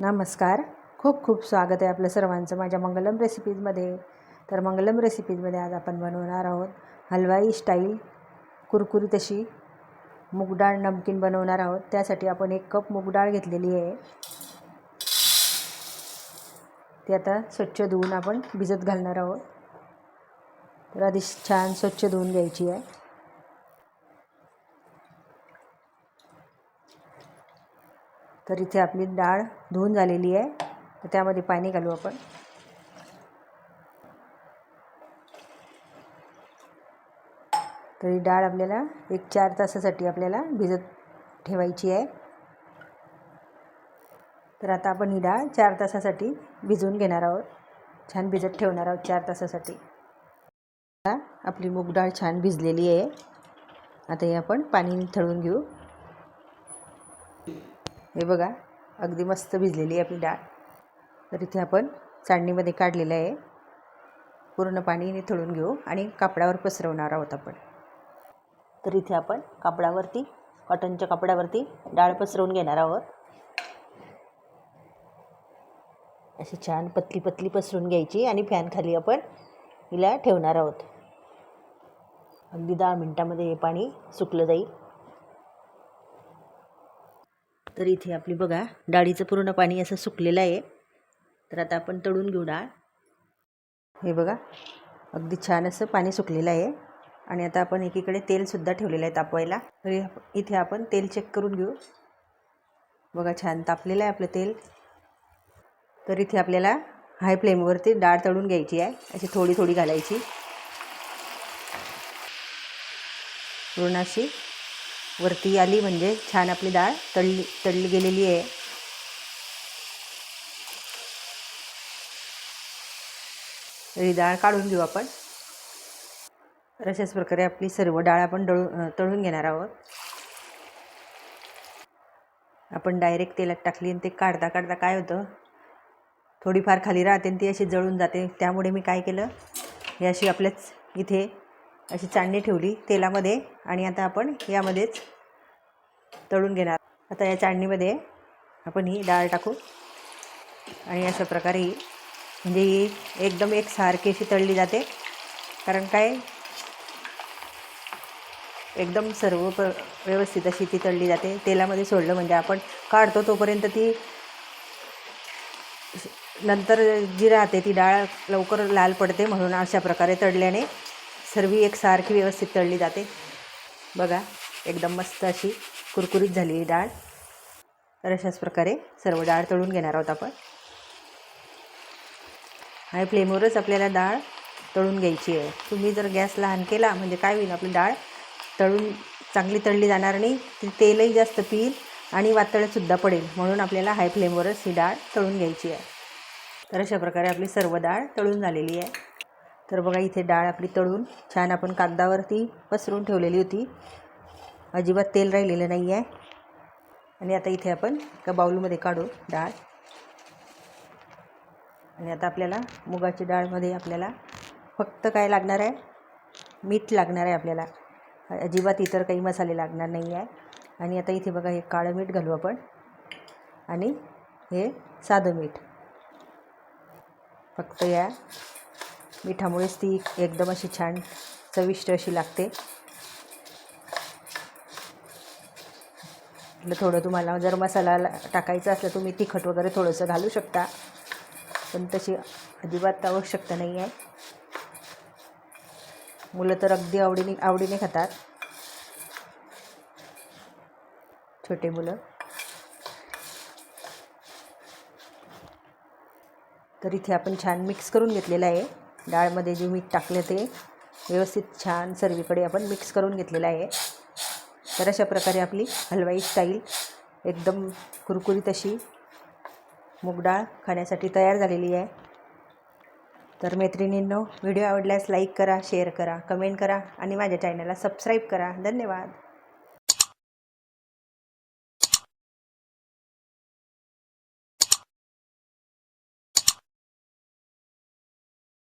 नमस्कार. खूप खूप स्वागत आहे आपलं सर्वांचं माझ्या मंगलम रेसिपीजमध्ये तर मंगलम रेसिपीजमध्ये आज आपण बनवणार आहोत हलवाई स्टाईल कुरकुरीत अशी मूगडाळ नमकीन बनवणार आहोत. त्यासाठी आपण एक कप मूगडाळ घेतलेली आहे. ती आता स्वच्छ धुवून आपण भिजत घालणार आहोत. तर आधी छान स्वच्छ धुवून घ्यायची आहे. तर इथे आपली डाळ धुवून झालेली आहे. तर त्यामध्ये पाणी घालू आपण. तर ही डाळ आपल्याला एक चार तासासाठी आपल्याला भिजत ठेवायची आहे. तर आता आपण ही डाळ चार तासासाठी भिजवून घेणार आहोत. छान भिजत ठेवणार आहोत चार तासासाठी. आपली मूग डाळ छान भिजलेली आहे. आता हे आपण पाणी थळून घेऊ. हे बघा अगदी मस्त भिजलेली आहे आपली डाळ. तर इथे आपण चाळणीमध्ये काढलेलं आहे. पूर्ण पाणी निथळून घेऊ आणि कापडावर पसरवणार आहोत आपण. तर इथे आपण कापडावरती कॉटनच्या कापडावरती डाळ पसरवून घेणार आहोत. अशी छान पतली पतली पसरून घ्यायची आणि फॅन खाली आपण हिला ठेवणार आहोत. अगदी दहा मिनटामध्ये हे पाणी सुकलं जाईल. तर इथे आपली बघा डाळीचं पूर्ण पाणी असं सुकलेलं आहे. तर आता आपण तळून घेऊ डाळ. हे बघा अगदी छान असं पाणी सुकलेलं आहे. आणि आता आपण एकीकडे तेलसुद्धा ठेवलेलं आहे तापवायला. तर इथे आपण तेल चेक करून घेऊ. बघा छान तापलेलं आहे आपलं तेल. तर इथे आपल्याला हाय फ्लेमवरती डाळ तळून घ्यायची आहे. अशी थोडी थोडी घालायची. पूर्ण अशी वरती आली म्हणजे छान आपली डाळ तळली तळली गेलेली आहे. ही डाळ काढून घेऊ आपण. तर अशाच प्रकारे आपली सर्व डाळ आपण डळू तळून घेणार आहोत. आपण डायरेक्ट तेलात टाकली आणि ते काढता काढता काय होतं? थोडीफार खाली राहते आणि ती अशी जळून जाते. त्यामुळे मी काय केलं? हे अशी आपल्याच इथे अशी चाळणी ठेवली तेलामध्ये आणि आता आपण यामध्येच तळून घेणार. आता या चाळणीमध्ये आपण ही डाळ टाकू. आणि अशा प्रकारे ही म्हणजे ही एकदम एकसारखी अशी तळली जाते. कारण काय? एकदम सर्व प व्यवस्थित अशी ती तळली जाते. तेलामध्ये सोडलं म्हणजे आपण काढतो तोपर्यंत ती नंतर जी राहते ती डाळ लवकर लाल पडते म्हणून अशा प्रकारे तळल्याने सर्व एकसारखी व्यवस्थित तळली जाते. बघा एकदम मस्त अशी कुरकुरीत झालेली डाळ. तर अशाच प्रकारे सर्व डाळ तळून घेणार आहोत आपण. आणि फ्लेमवरच आपल्याला डाळ तळून घ्यायची आहे. तुम्ही जर गॅस लहान केला म्हणजे काय होईल आपली डाळ तळून चांगली तळली जाणार नाही ती तेलही जास्त पिईल आणि वातळतसुद्धा पडेल. म्हणून आपल्याला हाय फ्लेमवरच ही डाळ तळून घ्यायची आहे. तर अशा प्रकारे आपली सर्व डाळ तळून झालेली आहे. तर बघा इथे डाळ आपली तळून छान आपण कागदावरती पसरून ठेवलेली होती. अजिबात तेल राहिलेलं नाही आहे आणि आता इथे आपण एका बाऊलमध्ये काढू डाळ. आणि आता आपल्याला मुगाची डाळमध्ये आपल्याला फक्त काय लागणार आहे? मीठ लागणार आहे आपल्याला. अजिबात इतर काही मसाले लागणार नाही आहे आणि आता इथे बघा हे काळं मीठ घालू आपण. आणि हे साधं मीठ. फक्त या मिठामुळेच ती एकदम अशी छान चविष्ट अशी लागते. थोडं तुम्हाला जर मसाला टाकायचा असला तुम्ही तिखट वगैरे थोडंसं घालू शकता. पण तशी अजिबात आवश्यकता नाही आहे मुलं तर अगदी आवडीने आवडीने खातात. छोटे मुलं. तर इथे आपण छान मिक्स करून घेतलेलं आहे. डाळमध्ये जे मीठ टाकलं ते व्यवस्थित छान सर्वीकडे आपण मिक्स करून घेतलेलं आहे. तर अशा प्रकारे आपली हलवाई स्टाईल एकदम कुरकुरीत अशी मूग डाळ खाण्यासाठी तयार झालेली आहे. तर मैत्रिणींनो व्हिडिओ आवडल्यास लाईक करा शेअर करा कमेंट करा आणि माझ्या चॅनलला सबस्क्राईब करा. धन्यवाद.